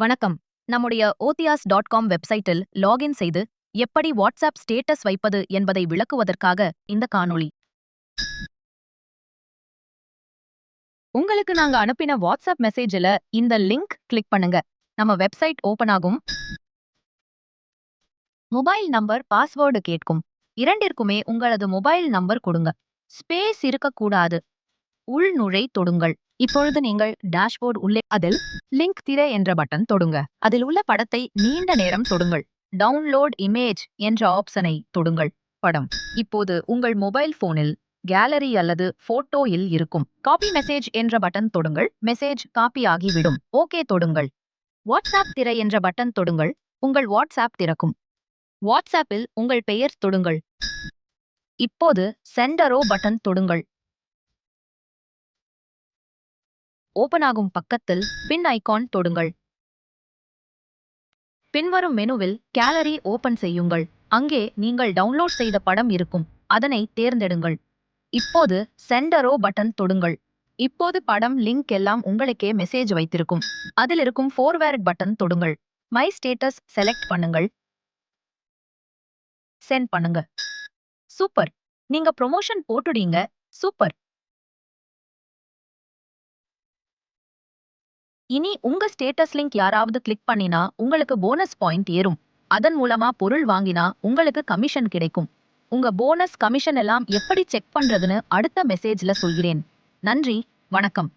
வணக்கம். நம்முடைய ஓத்தியாஸ் dot com வெப்சைட்டில் லாகின் செய்து எப்படி வாட்ஸ்அப் ஸ்டேட்டஸ் வைப்பது என்பதை விளக்குவதற்காக இந்த காணொளி. உங்களுக்கு நாங்க அனுப்பின வாட்ஸ்அப் மெசேஜில் இந்த லிங்க் கிளிக் பண்ணுங்க. நம்ம வெப்சைட் ஓபன் ஆகும். மொபைல் நம்பர் பாஸ்வேர்டு கேட்கும். இரண்டிற்குமே உங்களது மொபைல் நம்பர் கொடுங்க. ஸ்பேஸ் இருக்கக்கூடாது. உள்நுழை தொடுங்கள். இப்பொழுது நீங்கள் டேஷ்போர்டு உள்ளே அதில் லிங்க் திரை என்ற பட்டன் தொடுங்க. அதில் உள்ள படத்தை நீண்ட நேரம் தொடுங்கள். டவுன்லோட் இமேஜ் என்ற ஆப்ஷனை தொடுங்கள். படம். இப்போது உங்கள் மொபைல் போனில் கேலரி அல்லது போட்டோயில் இருக்கும். காப்பி மெசேஜ் என்ற பட்டன் தொடுங்கள். மெசேஜ் காப்பி ஆகிவிடும். ஓகே தொடுங்கள். வாட்ஸ்அப் திரை என்ற பட்டன் தொடுங்கள். உங்கள் வாட்ஸ்அப் திறக்கும். வாட்ஸ்அப்பில் உங்கள் பெயர் தொடுங்கள். இப்போது சென்டரோ பட்டன் தொடுங்கள். ஓபன் ஆகும் பக்கத்தில் பின் ஐகான் தொடுங்கள். பின்வரும் மெனுவில் கேலரி ஓபன் செய்யுங்கள். அங்கே நீங்கள் டவுன்லோட் செய்த படம் இருக்கும். அதனை தேர்ந்தெடுங்கள். இப்போது சென்டரோ பட்டன் தொடுங்கள். இப்போது படம் லிங்க் எல்லாம் உங்களுக்கே மெசேஜ் வைத்திருக்கும். அதில் இருக்கும் ஃபோர்வேர்ட் பட்டன் தொடுங்கள். மை ஸ்டேட்டஸ் செலக்ட் பண்ணுங்கள். சென்ட் பண்ணுங்க. சூப்பர். நீங்க ப்ரொமோஷன் போட்டுடீங்க. சூப்பர். இனி உங்க ஸ்டேட்டஸ் லிங்க் யாராவது கிளிக் பண்ணினா உங்களுக்கு போனஸ் பாயிண்ட் ஏறும். அதன் மூலமா பொருள் வாங்கினா உங்களுக்கு கமிஷன் கிடைக்கும். உங்க போனஸ் கமிஷன் எல்லாம் எப்படி செக் பண்றதுன்னு அடுத்த மெசேஜ்ல சொல்கிறேன். நன்றி வணக்கம்.